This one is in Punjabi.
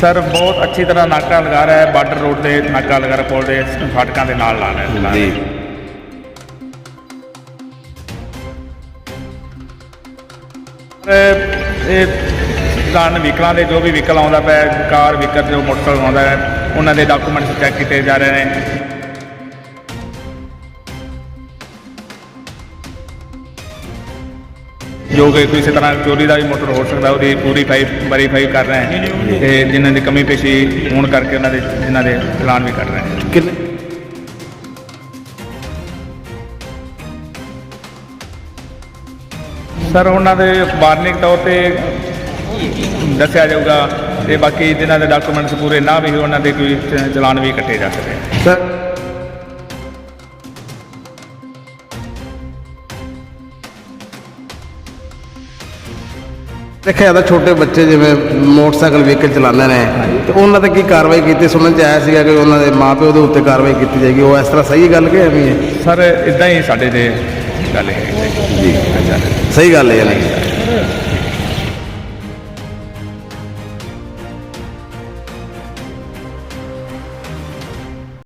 ਸਰ ਬਹੁਤ ਅੱਛੀ ਤਰ੍ਹਾਂ ਨਾਕਾ ਲਗਾ ਰਿਹਾ ਹੈ ਬਾਰਡਰ ਰੋਡ ਤੇ ਨਾਕਾ ਲਗਾ ਰਿਹਾ ਪੁਲ ਦੇ ਫਾਟਕਾਂ ਦੇ ਨਾਲ ਲਾ ਰਿਹਾ ਹੈ। ਜੀ। ਇਹ ਸਧਾਰਨ ਵਹੀਕਲਾਂ ਦੇ ਜੋ ਵੀ ਵਹੀਕਲ ਆਉਂਦਾ ਪਿਆ ਕਾਰ ਵਹੀਕਲ ਜੋ ਮੋਟਰਸਾਈਕਲ ਆਉਂਦਾ ਹੈ ਉਹਨਾਂ ਦੇ ਡਾਕੂਮੈਂਟਸ ਚੈੱਕ ਕੀਤੇ ਜਾ ਰਹੇ ਨੇ। ਜੋ ਕਿ ਕਿਸੇ ਤਰ੍ਹਾਂ ਚੋਰੀ ਦਾ ਵੀ ਮੋਟਰ ਹੋ ਸਕਦਾ ਉਹਦੀ ਪੂਰੀ ਫਾਈ ਵੈਰੀਫਾਈ ਕਰ ਰਹੇ ਹਾਂ ਤੇ ਜਿਨ੍ਹਾਂ ਦੀ ਕਮੀ ਪੇਸ਼ੀ ਹੋਣ ਕਰਕੇ ਉਹਨਾਂ ਦੇ ਜਿਨ੍ਹਾਂ ਦੇ ਚਲਾਨ ਵੀ ਕੱਢ ਰਹੇ ਹਾਂ ਕਿੰਨੇ ਸਰ ਉਹਨਾਂ ਦੇ ਵਾਰਨਿੰਗ ਤੌਰ ਤੇ ਦੱਸਿਆ ਜਾਊਗਾ ਤੇ ਬਾਕੀ ਜਿਨ੍ਹਾਂ ਦੇ ਡਾਕੂਮੈਂਟਸ ਪੂਰੇ ਨਾ ਵੀ ਹੋਣ, ਉਹਨਾਂ ਦੇ ਕੋਈ ਚਲਾਨ ਵੀ ਕੱਟੇ ਜਾ ਸਕਦੇ ਸਰ ਦੇਖਿਆ ਜਾਂਦਾ ਛੋਟੇ ਬੱਚੇ ਜਿਵੇਂ ਮੋਟਰਸਾਈਕਲ ਵਹੀਕਲ ਚਲਾਉਂਦੇ ਨੇ ਤੇ ਉਹਨਾਂ ਤੇ ਕੀ ਕਾਰਵਾਈ ਕੀਤੀ? ਸੁਣਨ ਚ ਆਇਆ ਸੀਗਾ ਕਿ ਉਹਨਾਂ ਦੇ ਮਾਪਿਓ ਦੇ ਉੱਤੇ ਕਾਰਵਾਈ ਕੀਤੀ ਜਾਏਗੀ। ਉਹ ਇਸ ਤਰ੍ਹਾਂ ਸਹੀ ਗੱਲ ਕਿ ਐਵੇਂ ਹੀ? ਸਰ ਇਦਾਂ ਹੀ ਸਾਡੇ ਦੇ ਗੱਲ ਹੈ। ਜੀ। ਸਹੀ ਗੱਲ ਹੈ ਯਾਨੀ।